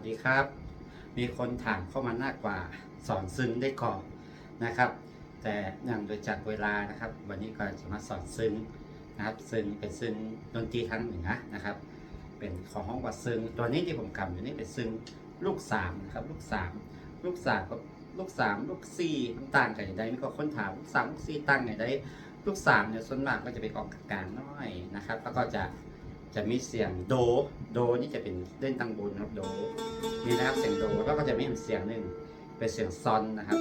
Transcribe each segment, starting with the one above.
วัสดีครับ มีคนถามเข้ามามากกว่า สอนซึ้งได้ก่อนนะครับ แต่เนื่องโดยจากเวลานะครับ วันนี้ก็จะมาสอนซึ้งนะครับ ซึ้งเป็นซึ้งดนตรีทางเหนือนะครับ เป็นของห้องวัดซึ้งตัวนี้ที่ผมกำอยู่นี่เป็นซึ้งลูกสามนะครับ ลูกสามลูกสามกับลูกสามลูกสี่มันต่างกันอย่างไรมีก็คนถามลูกสามลูกสี่ต่างอย่างไรลูกสามเนี่ยส่วนมากก็จะเป็นออกกลางน้อยนะครับ แล้วก็จะ จะมีเสียงโด โดนี่จะเป็นเล่นตังบนครับโดนี่นะครับเสียงโดแล้วก็จะมีอีกเสียงหนึ่งเป็นเสียงซอนนะครับ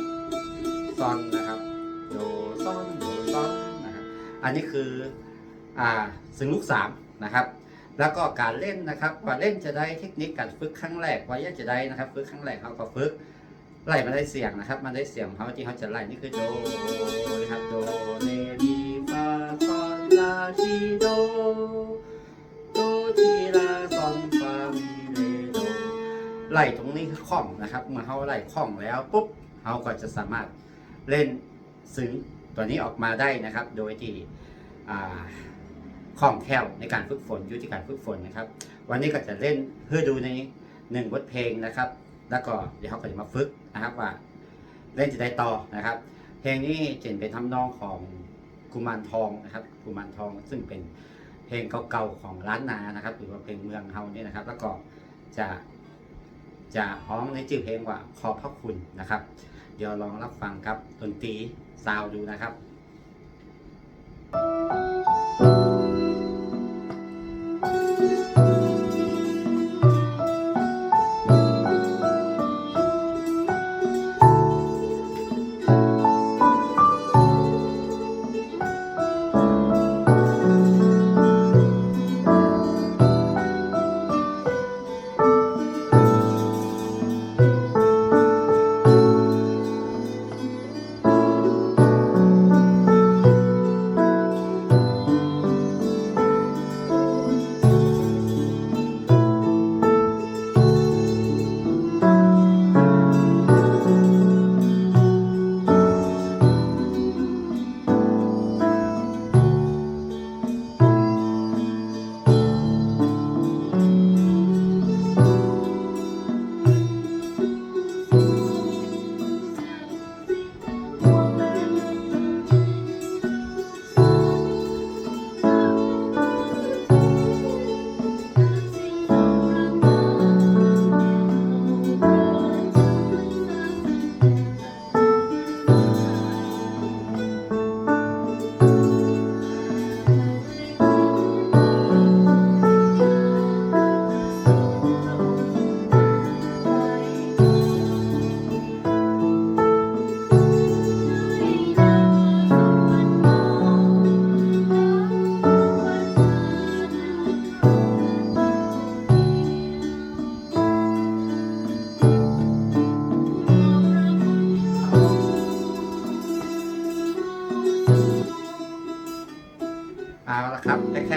ซอนนะครับโดซอนโดซอนนะครับอันนี้คืออ่าซึ่งลูกสามนะครับ แล้วก็การเล่นนะครับว่าเล่นจะได้เทคนิคการฝึกครั้งแรกว่าอยกจะได้นะครับฝึกครั้งแรกเขาก็ฝึกไล่มาได้เสียงนะครับมันได้เสียงของเขาที่เขาจะไล่นี่คือโดนะครับโดเรมีฟาซอนลาซีโด ไล่ตรงนี้คือคล่องนะครับ เมื่อเขาไล่คล่องแล้วปุ๊บเขาก็จะสามารถเล่นซึ้งตัวนี้ออกมาได้นะครับ โดยที่คล่องแคล่วในการฝึกฝนยู่ที่การฝึกฝนนะครับ วันนี้ก็จะเล่นเพื่อดูในหนึ่งบทเพลงนะครับ แล้วก็เดี๋ยวเขาก็จะมาฝึกนะครับว่าเล่นจะได้ต่อนะครับ เพลงนี้เจนเป็นทำนองของกุมารทองนะครับกุมารทองซึ่งเป็นเพลงเก่าๆของล้านนานะครับ หรือว่าเพลงเมืองเฮาเนี่ยนะครับ แล้วก็จะ จะร้องในชื่อเพลงว่าขอบพระคุณนะครับ เดี๋ยวลองรับฟังครับดนตรีซาวดูนะครับเอ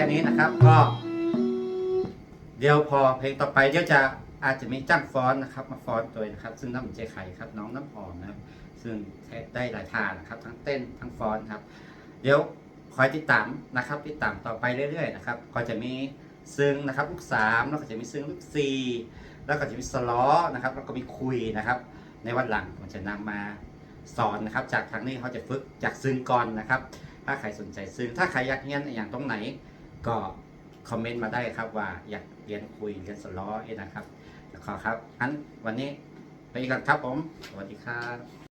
แค่นี้นะครับ ก็ เดี๋ยวพอเพลงต่อไปเดี๋ยวจะอาจจะมีจ้างฟ้อนนะครับ มาฟ้อนตัวนะครับ ซึ่งน้ำใจไข่ครับ น้องน้ำหอมนะครับ ซึ่งได้หลายท่านะครับ ทั้งเต้นทั้งฟ้อนครับ เดี๋ยวคอยติดตามนะครับ ติดตามต่อไปเรื่อยๆนะครับ ก็จะมีซึ่งนะครับลูกสามแล้วก็จะมีซึ่งลูกสี่แล้วก็จะมีสล้อนะครับแล้วก็มีคุยนะครับ ในวันหลังผมจะนำมาสอนนะครับ จากทางนี้เขาจะฝึกจากซึ่งก่อนนะครับ ถ้าใครสนใจซึ่งถ้าใครอยากเรียนอย่างตรงไหน ก็คอมเมนต์มาได้ครับว่าอยากเรียนคุยเรียนสล้อเอนะครับขอครับงั้นวันนี้ไปกันครับผม สวัสดีครับ